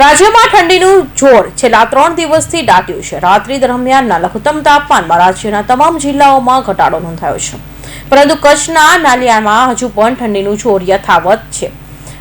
રાજ્યમાં ઠંડીનું જોર છેલ્લા ત્રણ દિવસથી દાટ્યું છે. રાત્રિ દરમિયાનના લઘુત્તમ તાપમાનમાં રાજ્યના તમામ જિલ્લાઓમાં ઘટાડો નોંધાયો છે. પરંતુ કચ્છના નાલિયામાં હજુ પણ ઠંડીનું જોર યથાવત છે.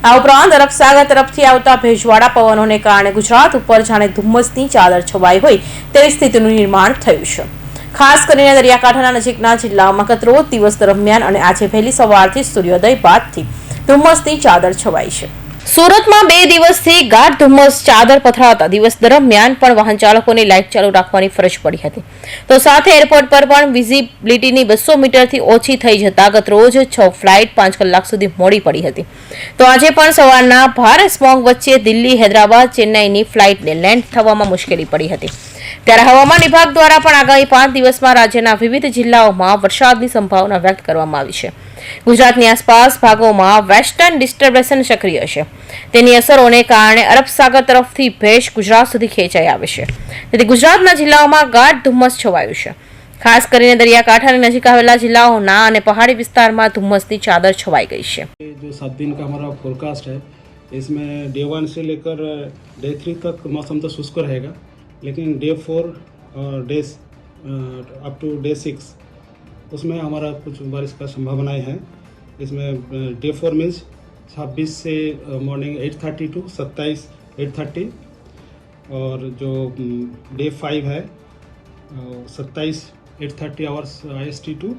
આ ઉપરાંત અરબસાગર તરફથી આવતા ભેજવાળા પવનોને કારણે ગુજરાત ઉપર જાણે ધુમ્મસની ચાદર છવાઈ હોય તેવી સ્થિતિનું નિર્માણ થયું છે. ખાસ કરીને દરિયાકાંઠાના નજીકના જિલ્લાઓમાં ગત દિવસ દરમિયાન અને આજે વહેલી સવારથી સૂર્યોદય બાદથી ધુમ્મસની ચાદર છવાઈ છે. સુરતમાં બે દિવસથી ગાઢ ધુમ્મસ ચાદર પથરાતા દિવસ દરમિયાન પણ વાહન ચાલકોને લાઇટ ચાલુ રાખવાની ફરજ પડી હતી. તો સાથે એરપોર્ટ પર પણ વિઝિબિલિટીની બસો મીટરથી ઓછી થઈ જતા ગત રોજ છ ફ્લાઇટ પાંચ કલાક સુધી મોડી પડી હતી. તો આજે પણ સવારના ભારે સ્મોગ વચ્ચે દિલ્હી, હૈદરાબાદ, ચેન્નાઈની ફ્લાઇટને લેન્ડ થવામાં મુશ્કેલી પડી હતી. ત્યારે હવામાન વિભાગ દ્વારા પણ આગામી પાંચ દિવસમાં રાજ્યના વિવિધ જિલ્લાઓમાં વરસાદની સંભાવના વ્યક્ત કરવામાં આવી છે. ગુજરાતની આસપાસ ભાગોમાં વેસ્ટર્ન ડિસ્ટર્બન્સ સક્રિય છે તેની અસરોને કારણે અરબ સાગર તરફથી ભેજ ગુજરાત સુધી ખેંચાઈ આવે છે તેથી ગુજરાતના જિલ્લાઓમાં ગાઢ ધુમ્મસ છવાયું છે ખાસ કરીને દરિયાકાંઠાની નજીક આવેલા જિલ્લાઓના અને પહાડી વિસ્તારમાં ધુમ્મસની ચાદર છવાઈ ગઈ છે ये जो सात दिन का हमारा फोरकास्ट है इसमें डे वन से लेकर डे थ्री तक मौसम तो शुष्क रहेगा लेकिन day four day up to day six उसमें हमारा कुछ बारिश का संभावनाएँ हैं। इसमें डे फोर मीन्स छब्बीस से मॉर्निंग एट थर्टी टू सत्ताईस एट थर्टी और जो डे फाइव है सत्ताईस eight thirty hours I S T to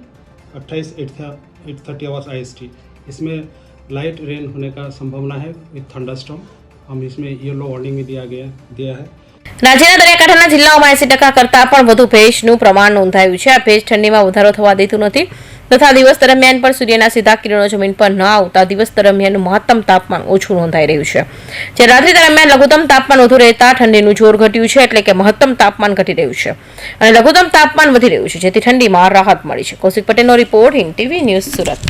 अट्ठाईस eight eight thirty hours I S T इसमें लाइट रेन होने का संभावना है विथ थंडरस्टॉर्म हम इसमें येलो वार्निंग भी दिया गया, दिया है। રાજ્યના દરિયાકાંઠાના જિલ્લાઓમાં એસી ટકા કરતાં પણ વધુ ભેજનું પ્રમાણ નોંધાયું છે. આ ભેજ ઠંડીમાં વધારો થવા દેતું નથી. તથા દિવસ દરમિયાન પણ સૂર્યના સીધા કિરણો જમીન પર ન આવતા દિવસ દરમિયાન મહત્તમ તાપમાન ઓછું નોંધાઈ રહ્યું છે. જ્યારે રાત્રિ દરમિયાન લઘુત્તમ તાપમાન વધુ રહેતા ઠંડીનું જોર ઘટ્યું છે એટલે કે મહત્તમ તાપમાન ઘટી રહ્યું છે. અને લઘુત્તમ તાપમાન વધી રહ્યું છે, જેથી ઠંડીમાં રાહત મળી છે. કૌશિક પટેલનો report in TV news Surat.